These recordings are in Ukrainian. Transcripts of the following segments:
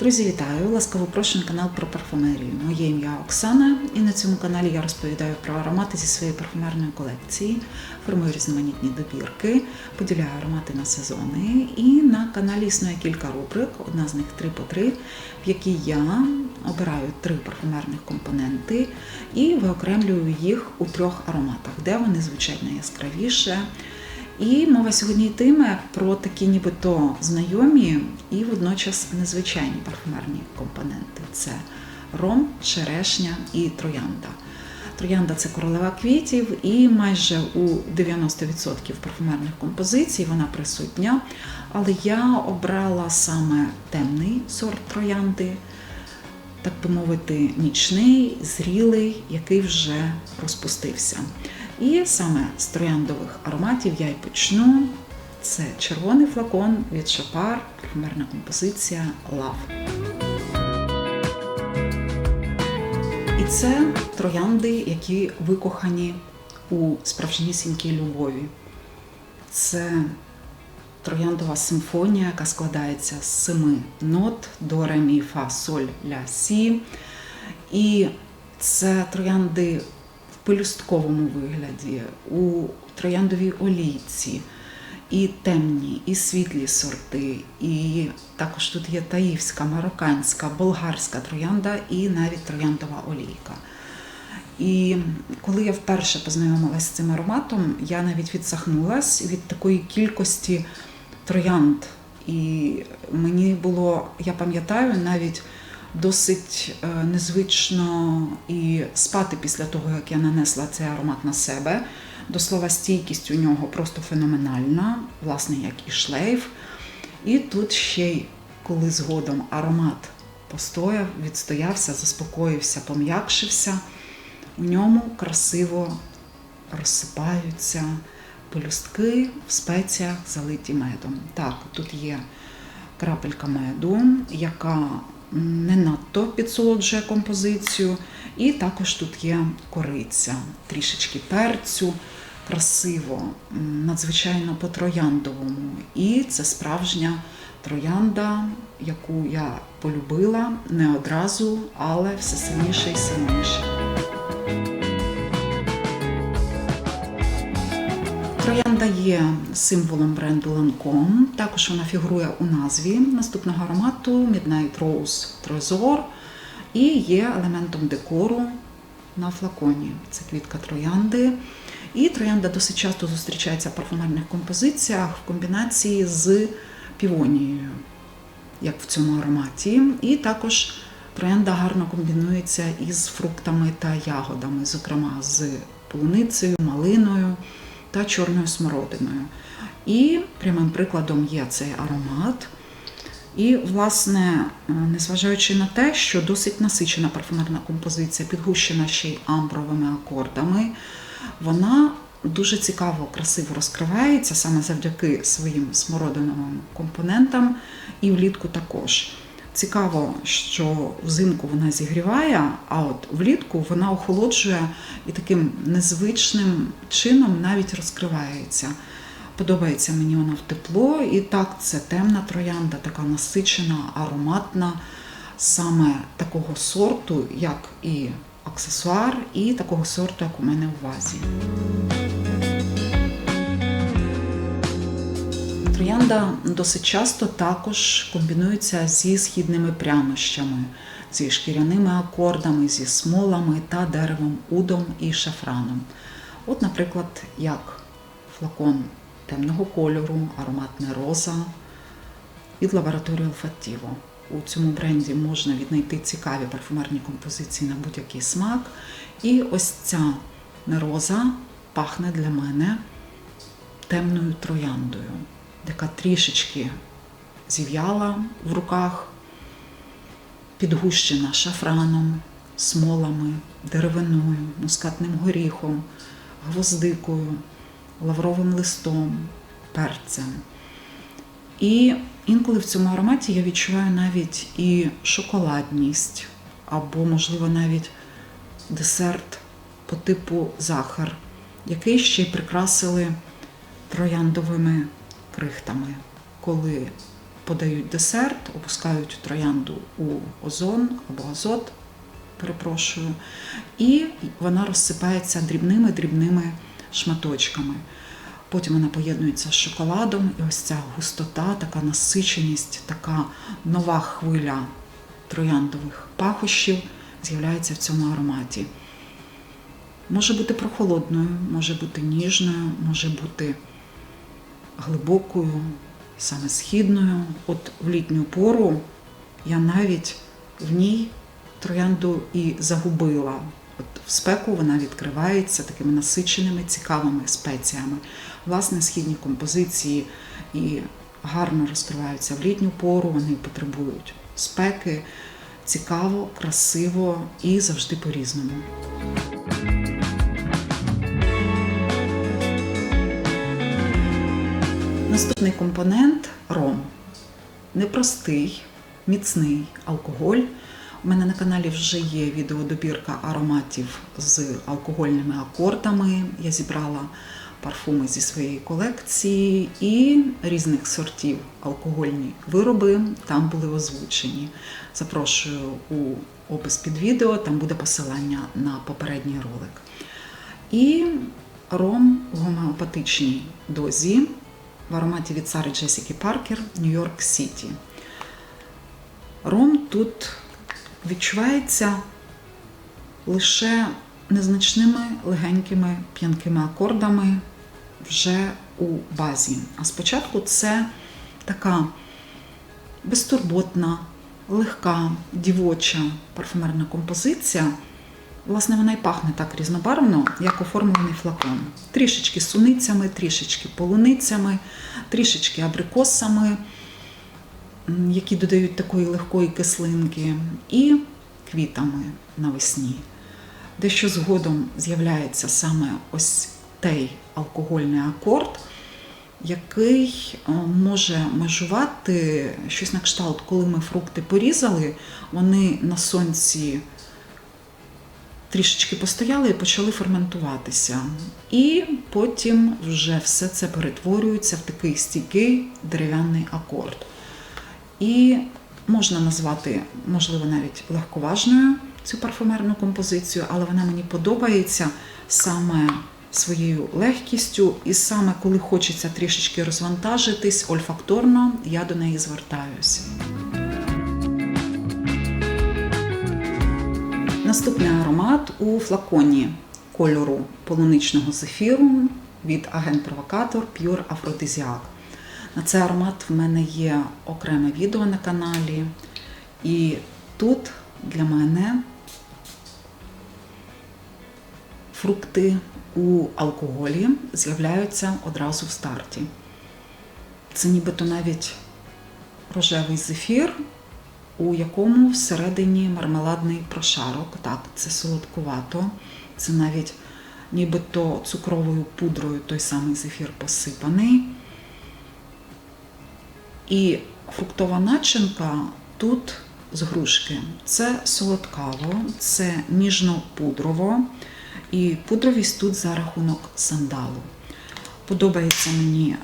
Друзі, вітаю! Ласкаво прошу на канал про парфумерію. Моє ім'я Оксана, і на цьому каналі я розповідаю про аромати зі своєї парфумерної колекції, формую різноманітні добірки, поділяю аромати на сезони. І на каналі існує кілька рубрик, одна з них 3 по 3, в якій я обираю три парфумерних компоненти і виокремлюю їх у трьох ароматах, де вони звучать найяскравіше. І мова сьогодні йтиме про такі нібито знайомі і водночас незвичайні парфумерні компоненти. Це ром, черешня і троянда. Троянда це королева квітів, і майже у 90% парфумерних композицій вона присутня. Але я обрала саме темний сорт троянди, так би мовити, нічний, зрілий, який вже розпустився. І саме з трояндових ароматів я й почну. Це червоний флакон від Шопар, парфумерна композиція Love. І це троянди, які викохані у справжнісінькій любові. Це трояндова симфонія, яка складається з семи нот до ре, мі, фа, соль, ля, сі. І це троянди пелюстковому вигляді, у трояндовій олійці, і темні, і світлі сорти, і також тут є таївська, марокканська, болгарська троянда і навіть трояндова олійка. І коли я вперше познайомилася з цим ароматом, я навіть відсахнулася від такої кількості троянд. І мені було, я пам'ятаю, навіть досить е, незвично і спати після того, як я нанесла цей аромат на себе. До слова, стійкість у нього просто феноменальна, власне, як і шлейф. І тут ще й коли згодом аромат постояв, відстоявся, заспокоївся, пом'якшився, у ньому красиво розсипаються пелюстки в спеціях, залиті медом. Так, тут є крапелька меду, яка не надто підсолоджує композицію. І також тут є кориця, трішечки перцю, красиво, надзвичайно по-трояндовому. І це справжня троянда, яку я полюбила не одразу, але все сильніше і сильніше. Троянда є символом бренду Lancome. Також вона фігурує у назві наступного аромату Midnight Rose Trésor і є елементом декору на флаконі. Це квітка троянди. І троянда досить часто зустрічається в парфумерних композиціях в комбінації з півонією, як в цьому ароматі. І також троянда гарно комбінується із фруктами та ягодами, зокрема з полуницею, малиною та чорною смородиною. І прямим прикладом є цей аромат. І, власне, незважаючи на те, що досить насичена парфумерна композиція, підгущена ще й амбровими акордами, вона дуже цікаво, красиво розкривається саме завдяки своїм смородиновим компонентам, і влітку також. Цікаво, що взимку вона зігріває, а от влітку вона охолоджує і таким незвичним чином навіть розкривається. Подобається мені вона в тепло, і так, це темна троянда, така насичена, ароматна, саме такого сорту, як і аксесуар, і такого сорту, як у мене в вазі. Троянда досить часто також комбінується зі східними прянощами, зі шкіряними акордами, зі смолами та деревом удом і шафраном. От, наприклад, як флакон темного кольору, ароматне роза від лабораторії Olfattivo. У цьому бренді можна віднайти цікаві парфумерні композиції на будь-який смак. І ось ця роза пахне для мене темною трояндою, яка трішечки зів'яла в руках, підгущена шафраном, смолами, деревиною, мускатним горіхом, гвоздикою, лавровим листом, перцем. І інколи в цьому ароматі я відчуваю навіть і шоколадність, або, можливо, навіть десерт по типу захар, який ще й прикрасили трояндовими крихтами, коли подають десерт, опускають троянду у озон або азот, перепрошую, і вона розсипається дрібними-дрібними шматочками. Потім вона поєднується з шоколадом, і ось ця густота, така насиченість, така нова хвиля трояндових пахощів з'являється в цьому ароматі. Може бути прохолодною, може бути ніжною, може бути глибокою, саме східною. От в літню пору я навіть в ній троянду і загубила. От в спеку вона відкривається такими насиченими, цікавими спеціями. Власне, східні композиції і гарно розкриваються в літню пору, вони потребують спеки, цікаво, красиво і завжди по-різному. Наступний компонент ром. Непростий, міцний алкоголь. У мене на каналі вже є відеодобірка ароматів з алкогольними акордами. Я зібрала парфуми зі своєї колекції і різних сортів алкогольні вироби там були озвучені. Запрошую у опис під відео, там буде посилання на попередній ролик. І ром в гомеопатичній дозі в ароматі від Сари Джесіки Паркер Нью-Йорк Сіті. Ром тут відчувається лише незначними легенькими п'янкими акордами вже у базі. А спочатку це така безтурботна, легка, дівоча парфумерна композиція. Власне, вона й пахне так різнобарвно, як оформлений флакон. Трішечки суницями, трішечки полуницями, трішечки абрикосами, які додають такої легкої кислинки, і квітами навесні. Дещо згодом з'являється саме ось той алкогольний акорд, який е, може межувати щось на кшталт, коли ми фрукти порізали, вони на сонці трішечки постояли і почали ферментуватися. І потім вже все це перетворюється в такий стійкий дерев'яний акорд. І можна назвати, можливо, навіть легковажною цю парфумерну композицію, але вона мені подобається саме своєю легкістю, і саме коли хочеться трішечки розвантажитись ольфакторно, я до неї звертаюся. Наступний аромат у флаконі кольору полуничного зефіру від агент Провокатор Pure Aphrodisiac. На цей аромат в мене є окреме відео на каналі. І тут для мене фрукти у алкоголі з'являються одразу в старті. Це нібито навіть рожевий зефір, у якому всередині мармеладний прошарок. Так, це солодкувато, це навіть нібито цукровою пудрою той самий зефір посипаний. І фруктова начинка тут з грушки. Це солодкаво, це ніжно-пудрово, і пудровість тут за рахунок сандалу. Подобається мені,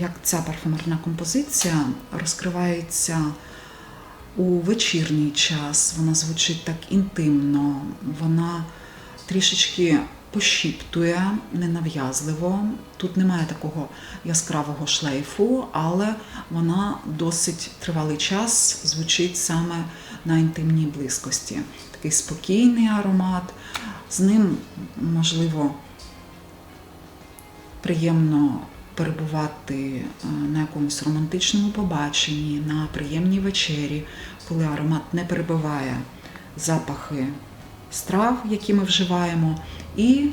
як ця парфумерна композиція розкривається у вечірній час. Вона звучить так інтимно, вона трішечки пощіптує ненав'язливо. Тут немає такого яскравого шлейфу, але вона досить тривалий час звучить саме на інтимній близькості. Такий спокійний аромат. З ним, можливо, приємно перебувати е, на якомусь романтичному побаченні, на приємній вечері, коли аромат не перебиває запахи страв, які ми вживаємо, і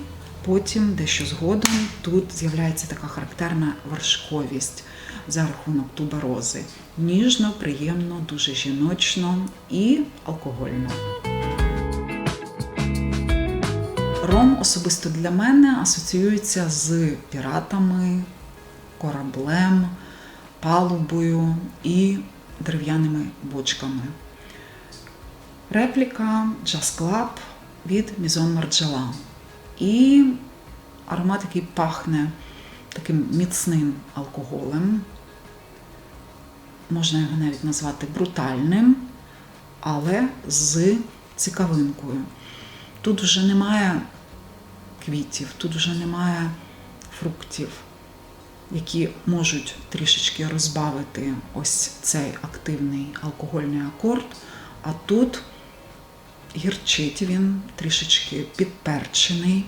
потім дещо згодом тут з'являється така характерна вершковість за рахунок туберози. Ніжно, приємно, дуже жіночно і алкогольно. Ром особисто для мене асоціюється з піратами, кораблем, палубою і дерев'яними бочками. Репліка Jazz Club від Maison Margiela. І аромат, який пахне таким міцним алкоголем. можна його навіть назвати брутальним, але з цікавинкою. Тут вже немає квітів, тут вже немає фруктів, які можуть трішечки розбавити ось цей активний алкогольний акорд. А тут гірчить він трішечки підперчений.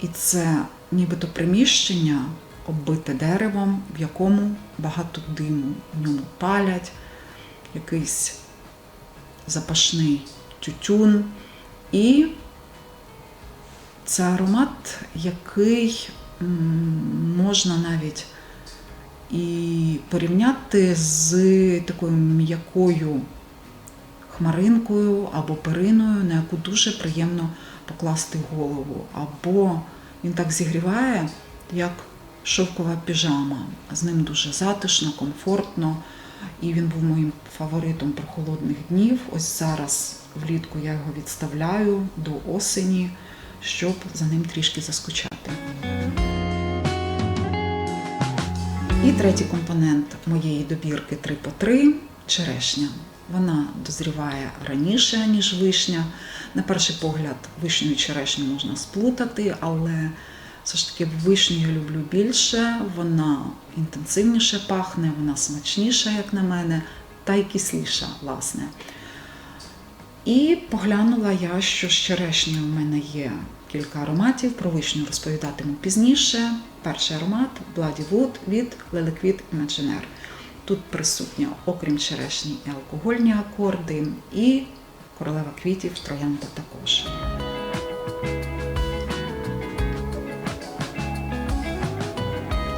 І це нібито приміщення оббите деревом, в якому багато диму. В ньому палять якийсь запашний тютюн. І це аромат, який можна навіть і порівняти з такою м'якою хмаринкою або периною, на яку дуже приємно покласти голову. Або він так зігріває, як шовкова піжама. З ним дуже затишно, комфортно. І він був моїм фаворитом прохолодних днів. Ось зараз влітку я його відставляю до осені, щоб за ним трішки заскучати. І третій компонент моєї добірки 3 по 3 черешня. Вона дозріває раніше, ніж вишня. На перший погляд, вишню і черешню можна сплутати, але все ж таки вишню я люблю більше, вона інтенсивніше пахне, вона смачніша, як на мене, та й кисліша, власне. І поглянула я, що з черешнею у мене є кілька ароматів. Про вишню розповідатиму пізніше. Перший аромат Bloody Wood від Liliquid Imaginaire. Тут присутня, окрім черешні, і алкогольні акорди, і королева квітів троянда також.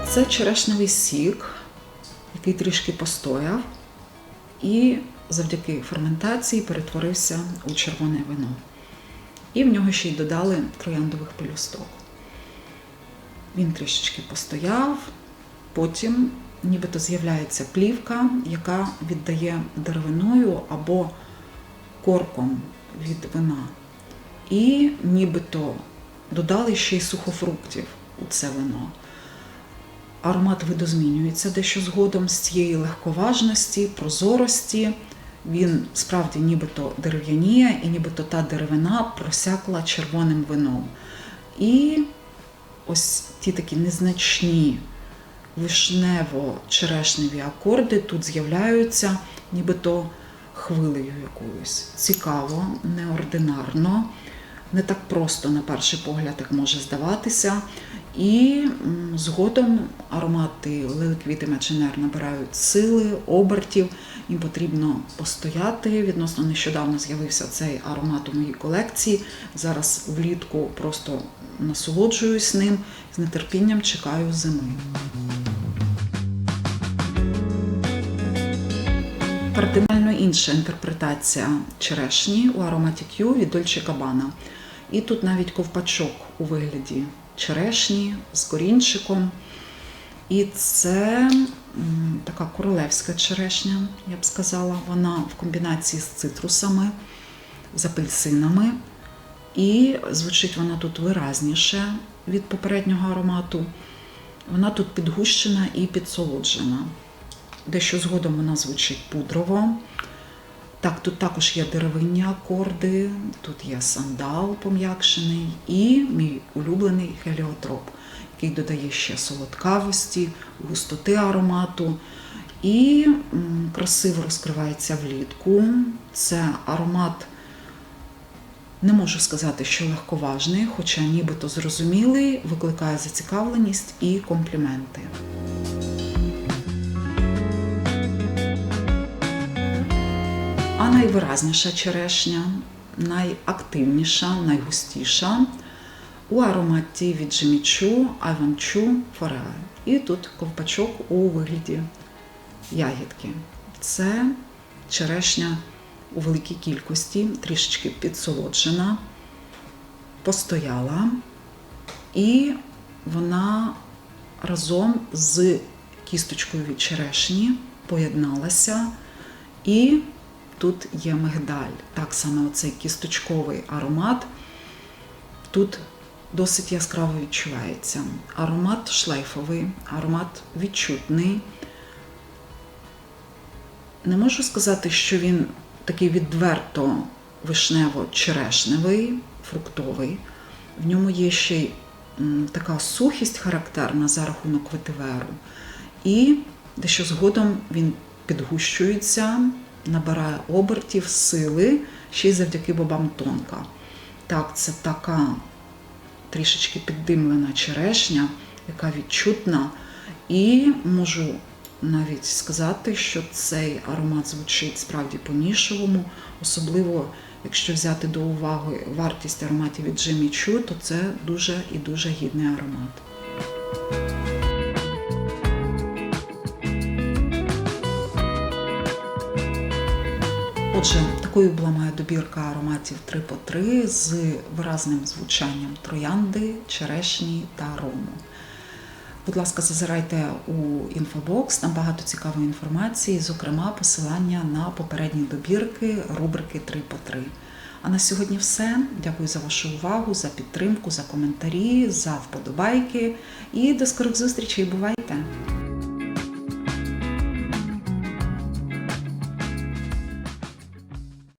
Це черешневий сік, який трішки постояв, і завдяки ферментації перетворився у червоне вино. І в нього ще й додали трояндових пелюсток. Він трішечки постояв, потім нібито з'являється плівка, яка віддає деревиною або корком від вина. І нібито додали ще й сухофруктів у це вино. Аромат видозмінюється дещо згодом з цієї легковажності, прозорості. Він справді нібито дерев'яніє, і нібито та деревина просякла червоним вином. І ось ті такі незначні вишнево-черешневі акорди тут з'являються нібито хвилею якоюсь. Цікаво, неординарно, не так просто на перший погляд, як може здаватися. І згодом аромати Liquid Imaginaire набирають сили, обертів. Їм потрібно постояти. Відносно нещодавно з'явився цей аромат у моїй колекції. Зараз влітку просто насолоджуюсь ним, з нетерпінням чекаю зими. Кардинально інша інтерпретація черешні у ароматі Q від Dolce Gabbana. І тут навіть ковпачок у вигляді черешні з корінчиком. І це така королевська черешня, я б сказала. Вона в комбінації з цитрусами, з апельсинами. І звучить вона тут виразніше від попереднього аромату. Вона тут підгущена і підсолоджена. Дещо згодом вона звучить пудрово. Так, тут також є деревинні акорди, тут є сандал пом'якшений і мій улюблений геліотроп, який додає ще солодкавості, густоти аромату і красиво розкривається влітку. Це аромат, не можу сказати, що легковажний, хоча нібито зрозумілий, викликає зацікавленість і компліменти. А найвиразніша черешня, найактивніша, найгустіша у ароматі від Джимічу Айванчу Фореа. І тут ковпачок у вигляді ягідки. Це черешня у великій кількості, трішечки підсолоджена, постояла, і вона разом з кісточкою від черешні поєдналася. І тут є мигдаль. Так само цей кісточковий аромат тут досить яскраво відчувається. Аромат шлейфовий, аромат відчутний. Не можу сказати, що він такий відверто вишнево-черешневий, фруктовий. В ньому є ще й така сухість характерна за рахунок ветиверу. І дещо згодом він підгущується, набирає обертів, сили, ще й завдяки бобам тонка. Так, це така трішечки піддимлена черешня, яка відчутна. І можу навіть сказати, що цей аромат звучить справді по-нішовому, особливо якщо взяти до уваги вартість ароматів від Jimmy Choo, то це дуже і дуже гідний аромат. Отже, такою була моя добірка ароматів 3 по 3 з виразним звучанням троянди, черешні та рому. Будь ласка, зазирайте у інфобокс, там багато цікавої інформації, зокрема посилання на попередні добірки рубрики 3 по 3. А на сьогодні все. Дякую за вашу увагу, за підтримку, за коментарі, за вподобайки і до скорих зустрічей. Бувайте!